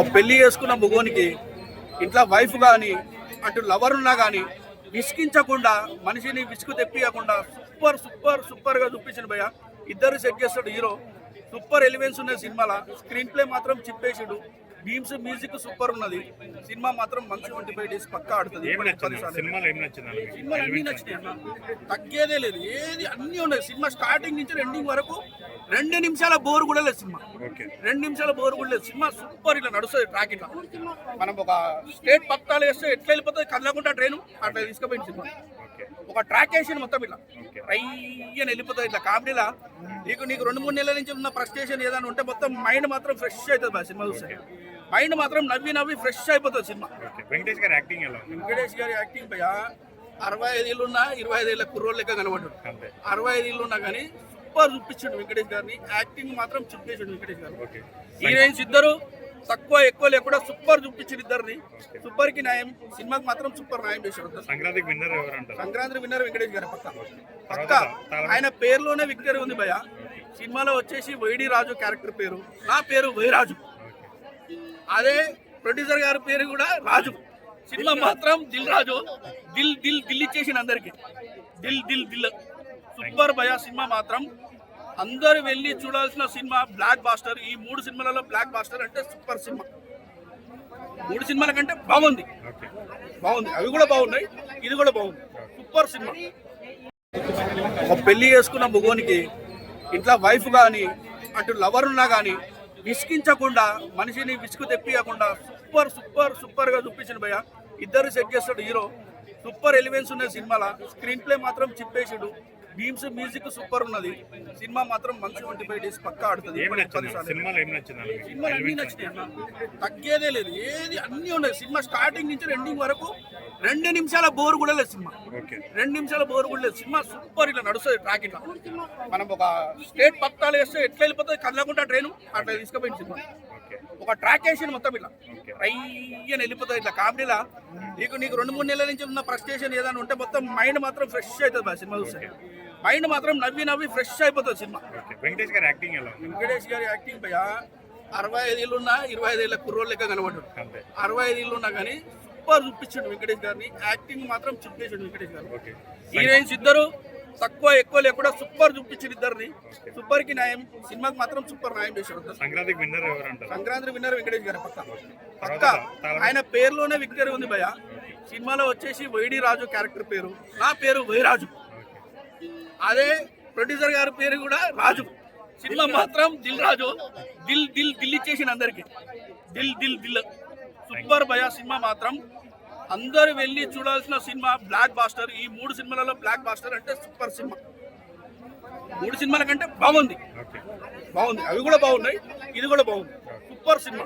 ఒక పెళ్ళి చేసుకున్న మగోనికి ఇంట్లో వైఫ్ కానీ అటు లవర్ ఉన్నా కానీ విసిగించకుండా మనిషిని విసుగు తెప్పియకుండా సూపర్ సూపర్ సూపర్గా చూపించిన భయ్య. ఇద్దరు సెట్ చేస్తాడు హీరో సూపర్ ఎలివెన్స్ ఉన్నాయి సినిమాలో. స్క్రీన్ ప్లే మాత్రం చిప్పేసాడు. బీమ్స్ మ్యూజిక్ సూపర్ ఉన్నది. సినిమా మాత్రం మంచి ట్వంటీ ఫైవ్ డేస్ పక్కా ఆడుతుంది. సినిమాలో అన్ని నచ్చినాయి తగ్గేదే లేదు. ఏది అన్ని ఉన్నాయి. సినిమా స్టార్టింగ్ నుంచి ఎండింగ్ వరకు రెండు నిమిషాల బోర్ కూడా లేదు సినిమా. ఓకే. రెండు నిమిషాల బోర్ కూడా లేదు. సినిమా సూపర్ ఇట్లా నడుస్తుంది ట్రాక్ ఇట్లా. మనం ఒక స్టేట్ పత్తాలు వేస్తే ఎట్లా వెళ్ళిపోతుంది? కదలకుండా ట్రైన్ అట్లా తీసుకుపోయింది సినిమా. ఒక ట్రాక్ వేసింది మొత్తం ఇట్లా. ఓకే. అయ్యని వెళ్ళిపోతుంది ఇట్లా కామెడీలా. నీకు నీకు రెండు మూడు నెలల నుంచి ఉన్న ఫ్రస్ట్రేషన్ ఏదైనా ఉంటే మొత్తం మైండ్ మాత్రం ఫ్రెష్ అవుతుంది బా సినిమా చూస్తే. మైండ్ మాత్రం నవ్వి నవ్వి ఫ్రెష్ అయిపోతుంది సినిమా. వెంకటేష్ గారి యాక్టింగ్ వెంకటేష్ గారి యాక్టింగ్ పై అరవై ఐదు ఇల్లు ఉన్నా ఇరవై ఐదు ఏళ్ళ కుర్రోళ్ళు లెక్క కనబడ్డాడు. అరవై ఐదు ఇల్లు ఉన్నా కానీ సూపర్ చూపించాడు వెంకటేష్ గారిని. యాక్టింగ్ మాత్రం చూపించాడు వెంకటేష్ గారు. హీరోయిన్స్ ఇద్దరు తక్కువ ఎక్కువ లేకుండా సూపర్ చూపించాడు ఇద్దరిని. సూపర్కి న్యాయం సినిమాకి మాత్రం సూపర్ న్యాయం చేశాడు సంక్రాంతికి విన్నర్ సంక్రాంతి విన్నర్ వెంకటేష్ గారు పక్క. పక్క. ఆయన పేరులోనే విక్టరీ ఉంది భయ సినిమాలో వచ్చేసి వైడి రాజు క్యారెక్టర్ పేరు. నా పేరు వైరాజు అదే ప్రొడ్యూసర్ గారి పేరు కూడా రాజు. సినిమా మాత్రం దిల్ రాజు. దిల్ దిల్ దిల్ ఇచ్చేసిన అందరికి. దిల్ దిల్ దిల్. సూపర్ భయ సినిమా మాత్రం. అందరు వెళ్ళి చూడాల్సిన సినిమా బ్లాక్ బాస్టర్. ఈ మూడు సినిమాలలో బ్లాక్ బాస్టర్ అంటే సూపర్ సినిమా. మూడు సినిమాల కంటే బాగుంది. బాగుంది. అవి కూడా బాగున్నాయి. ఇది కూడా బాగుంది. సూపర్ సినిమా. ఒక పెళ్ళి చేసుకున్న మగోనికి ఇంట్లో వైఫ్ కానీ అటు లవర్ ఉన్నా కానీ విసిగించకుండా మనిషిని విసుగు తెప్పియకుండా సూపర్ సూపర్ సూపర్గా చూపించిన భయ్య. ఇద్దరు సెట్ చేస్తాడు హీరో. సూపర్ ఎలివెన్స్ ఉన్నాయి సినిమాలో. స్క్రీన్ ప్లే మాత్రం చిప్పేసాడు. బీమ్స్ మ్యూజిక్ సూపర్ ఉన్నది. సినిమా మాత్రం మంచి ట్వంటీ ఫైవ్ డేస్ పక్కా ఆడుతుంది. సినిమాలో అన్ని నచ్చినాయి తగ్గేదే లేదు. ఏది అన్ని ఉన్నాయి. సినిమా స్టార్టింగ్ నుంచి ఎండింగ్ వరకు రెండు నిమిషాల బోర్ కూడా లేదు సినిమా. రెండు నిమిషాల బోర్ కూడా లేదు. సినిమా సూపర్ ఇట్లా నడుస్తుంది ట్రాక్ ఇట్లా. మనం ఒక స్టేట్ పత్తాలు వేస్తే ఎట్లా వెళ్ళిపోతుంది? కదలకుండా ట్రైన్ అట్లా తీసుకుపోయింది సినిమా. ఒక ట్రాక్ వేసింది మొత్తం ఇట్లా. ఓకే అయ్యని వెళ్ళిపోతుంది ఇట్లా కామెడీలా. నీకు నీకు రెండు మూడు నెలల నుంచి ఉన్న ఫ్రస్ట్రేషన్ ఏదైనా ఉంటే మొత్తం మైండ్ మాత్రం ఫ్రెష్ అవుతుంది బా సినిమా చూస్తే. మైండ్ మాత్రం నవ్వి నవ్వి ఫ్రెష్ అయిపోతుంది సినిమా. వెంకటేష్ గారి యాక్టింగ్ ఎలా వెంకటేష్ గారి యాక్టింగ్ పై అరవై ఐదు ఇల్లు ఉన్నా ఇరవై ఐదు ఏళ్ళ కుర్రోళ్ళు లెక్క కనబడ్డాడు. అంతే. అరవై ఐదు ఇల్లు ఉన్నా కానీ సూపర్ చూపించాడు వెంకటేష్ గారిని. యాక్టింగ్ మాత్రం చూపించాడు వెంకటేష్ గారు. హీరోయిన్స్ ఇద్దరు తక్కువ ఎక్కువ లేకుండా సూపర్ చూపించాడు ఇద్దరిని. సూపర్కి న్యాయం. సినిమాకి మాత్రం సూపర్ న్యాయం చేశాడు సంక్రాంతికి విన్నర్ ఎవరు అంటారు సంక్రాంతి విన్నర్ వెంకటేష్ గారు పక్క. పక్క. ఆయన పేరులోనే విక్టరీ ఉంది భయ సినిమాలో వచ్చేసి వైడి రాజు క్యారెక్టర్ పేరు. నా పేరు వైరాజు అదే ప్రొడ్యూసర్ గారి పేరు కూడా రాజు. సినిమా మాత్రం దిల్ రాజు. దిల్ దిల్ దిల్ ఇచ్చేసిన అందరికి. దిల్ దిల్ దిల్. సూపర్ భయ సినిమా మాత్రం. అందరు వెళ్ళి చూడాల్సిన సినిమా బ్లాక్ బాస్టర్. ఈ మూడు సినిమాలలో బ్లాక్ బాస్టర్ అంటే సూపర్ సినిమా. మూడు సినిమాల కంటే బాగుంది. బాగుంది. అవి కూడా బాగున్నాయి. ఇది కూడా బాగుంది. Super cinema.